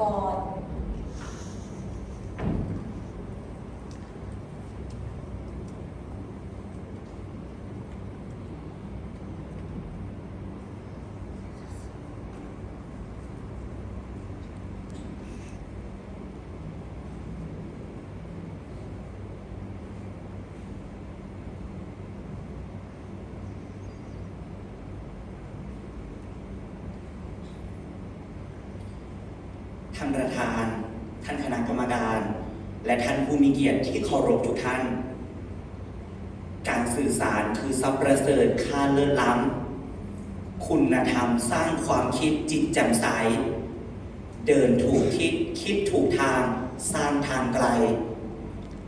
ร ท่านประธาน ท่านคณะกรรมการ และท่านผู้มีเกียรติที่เคารพทุกท่าน การสื่อสารคือทรัพย์ประเสริฐค่าเลิศล้ำคุณธรรมสร้างความคิดจิตแจ่มใส เดินถูกทิศคิดถูกทาง สร้างทางไกล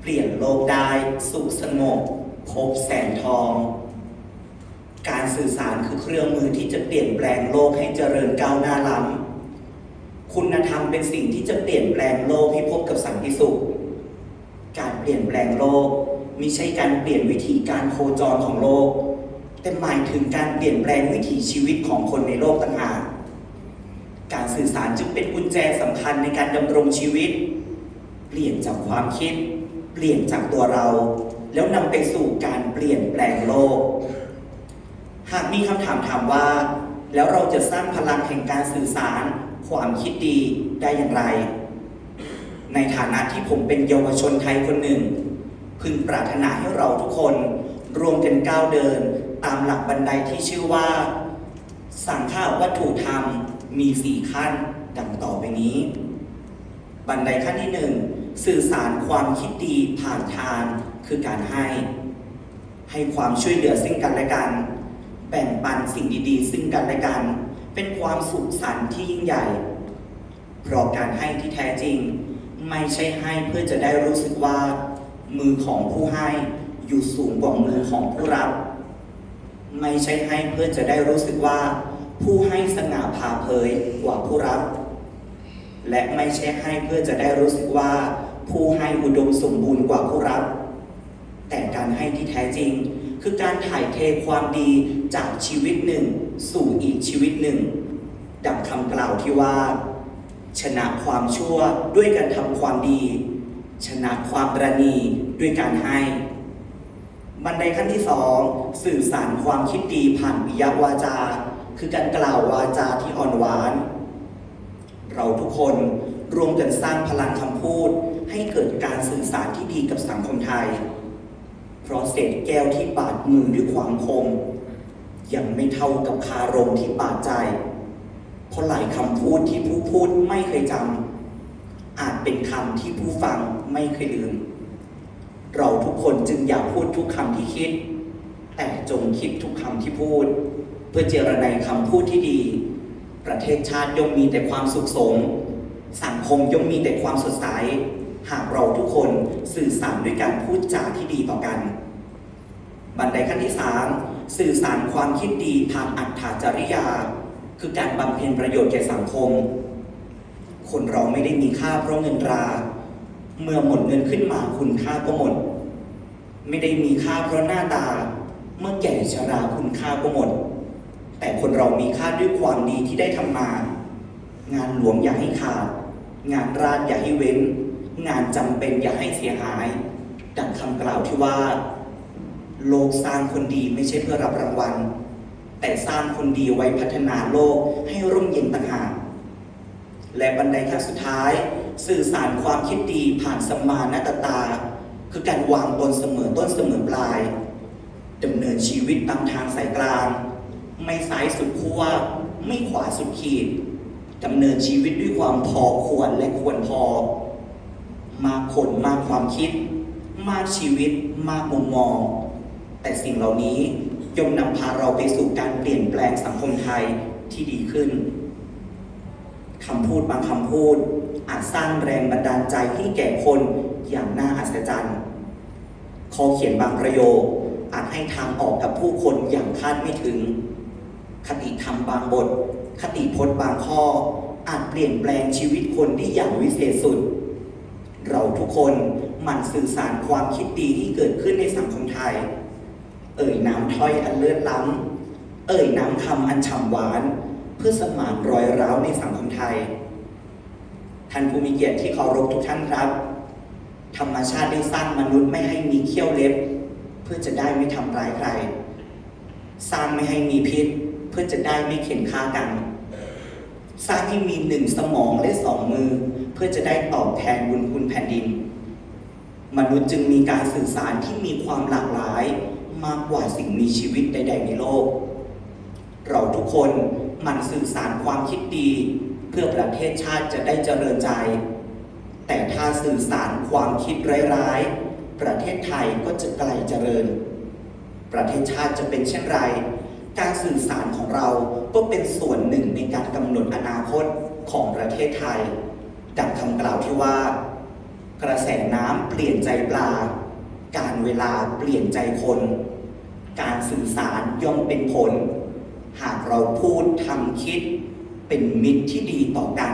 เปลี่ยนโลกได้สุขสงบพบแสงทอง การสื่อสารคือเครื่องมือที่จะเปลี่ยนแปลงโลกให้เจริญก้าวหน้าล้ำ คุณธรรมเป็นสิ่งที่จะเปลี่ยนแปลงโลกให้พบกับสันติสุข การเปลี่ยนแปลงโลกมิใช่การเปลี่ยนวิธีการโคจรของโลก แต่หมายถึงการเปลี่ยนแปลงวิถีชีวิตของคนในโลกต่างหากการสื่อสารจึงเป็นกุญแจสำคัญในการดำรงชีวิต เปลี่ยนจากความคิด เปลี่ยนจากตัวเรา แล้วนำไปสู่การเปลี่ยนแปลงโลก หากมีคำถามถามว่า แล้วเราจะสร้างพลังแห่งการสื่อสาร ความคิดดีได้อย่างไร ในฐานะที่ผมเป็นเยาวชนไทยคนหนึ่ง พึงปรารถนาให้เราทุกคนรวมกันก้าวเดิน ตามหลักบันไดที่ชื่อว่า สังฆาวัตถุธรรมมีสี่ขั้นดังต่อไปนี้ บันไดขั้นที่หนึ่งสื่อสารความคิดดีผ่านทานคือการให้ ให้ความช่วยเหลือซึ่งกันและกัน แบ่งปันสิ่งดีๆ ซึ่งกันและกัน เป็นความสุขสันต์ที่ยิ่งใหญ่ เพราะการให้ที่แท้จริง ไม่ใช่ให้เพื่อจะได้รู้สึกว่า มือของผู้ให้อยู่สูงกว่ามือของผู้รับ ไม่ใช่ให้เพื่อจะได้รู้สึกว่า ผู้ให้สง่าผ่าเผยกว่าผู้รับ และไม่ใช่ให้เพื่อจะได้รู้สึกว่า ผู้ให้อุดมสมบูรณ์กว่าผู้รับ แต่การให้ที่แท้จริง คือการถ่ายเทความดีจากชีวิตหนึ่ง สู่อีกชีวิตหนึ่ง ดังคำกล่าวที่ว่า ชนะความชั่วด้วยการทำความดี ชนะความประณีด้วยการให้ บันไดขั้นที่สองสื่อสารความคิดดีผ่านปิยวาจา คือการกล่าววาจาที่อ่อนหวาน เราทุกคนรวมกันสร้างพลังคำพูด ให้เกิดการสื่อสารที่ดีกับสังคมไทย ราะเศษแก้วที่บาดมือด้วยความคม ยังไม่เท่ากับคารมที่บาดใจ เพราะหลายคำพูดที่ผู้พูดไม่เคยจำอาจเป็นคำที่ผู้ฟังไม่เคยลืม เราทุกคนจึงอย่าพูดทุกคำที่คิด แต่จงคิดทุกคำที่พูด เพื่อเจรไนคำพูดที่ดี ประเทศชาติย่อมมีแต่ความสุขสม สังคมย่อมมีแต่ความสดใสหากเราทุกคนสื่อสารด้วยการพูดจาที่ดีต่อกัน บันไดขั้นที่สามสื่อสารความคิดดีผ่านอัตถาจริยา คือการบำเพ็ญประโยชน์แก่สังคม คนเราไม่ได้มีค่าเพราะเงินตรา เมื่อหมดเงินขึ้นมาคุณค่าก็หมด ไม่ได้มีค่าเพราะหน้าตา เมื่อแก่ชราคุณค่าก็หมด แต่คนเรามีค่าด้วยความดีที่ได้ทำมา งานหลวงอย่าให้ขาด งานราชอย่าให้เว้น งานจำเป็นอย่าให้เสียหาย ดังคำกล่าวที่ว่า โลกสร้างคนดีไม่ใช่เพื่อรับรางวัล แต่สร้างคนดีไว้พัฒนาโลกให้ร่มเย็นต่างหากและบันไดขั้นสุดท้าย สื่อสารความคิดดีผ่านสมานาตตา คือการวางตนเสมอต้นเสมอปลายดำเนินชีวิตตามทางสายกลาง ไม่ซ้ายสุดขั้วไม่ขวาสุดขีดดำเนินชีวิตด้วยความพอควรและควรพอ มากผลมากความคิด มากชีวิตมากมุมมอง แต่สิ่งเหล่านี้ย่อมนำพาเราไปสู่การเปลี่ยนแปลงสังคมไทยที่ดีขึ้นคำพูดบางคำพูด อาจสร้างแรงบันดาลใจให้แก่คนอย่างน่าอัศจรรย์ข้อเขียนบางประโยค อาจให้ทางออกกับผู้คนอย่างคาดไม่ถึง คติธรรมบางบท คติพจน์บางข้อ อาจเปลี่ยนแปลงชีวิตคนได้อย่างวิเศษสุด เราทุกคนหมั่นสื่อสารความคิดดีที่เกิดขึ้นในสังคมไทย เอ่ยน้ำถ้อยอันเลิศล้ำ เอ่ยน้ำคำอันฉ่ำหวาน เพื่อสมานรอยร้าวในสังคมไทย ท่านผู้มีเกียรติที่เคารพทุกท่านครับ ธรรมชาติได้สร้างมนุษย์ไม่ให้มีเขี้ยวเล็บ เพื่อจะได้ไม่ทำร้ายใคร สร้างไม่ให้มีพิษ เพื่อจะได้ไม่เข็นฆ่ากัน สร้างให้มีหนึ่งสมองและสองมือ เพื่อจะได้ตอบแทนบุญคุณแผ่นดิน มนุษย์จึงมีการสื่อสารที่มีความหลากหลาย มากกว่าสิ่งมีชีวิตใด ๆ ในโลก เราทุกคนมันสื่อสารความคิดดี เพื่อประเทศชาติจะได้เจริญใจ แต่ถ้าสื่อสารความคิดร้ายๆ ประเทศไทยก็จะไกลเจริญ ประเทศชาติจะเป็นเช่นไร การสื่อสารของเราก็เป็นส่วนหนึ่งในการกำหนดอนาคตของประเทศไทย ดังคำกล่าวที่ว่า กระแสน้ำเปลี่ยนใจปลา การเวลาเปลี่ยนใจคน การสื่อสารย่อมเป็นผล หากเราพูดทำคิดเป็นมิตรที่ดีต่อกัน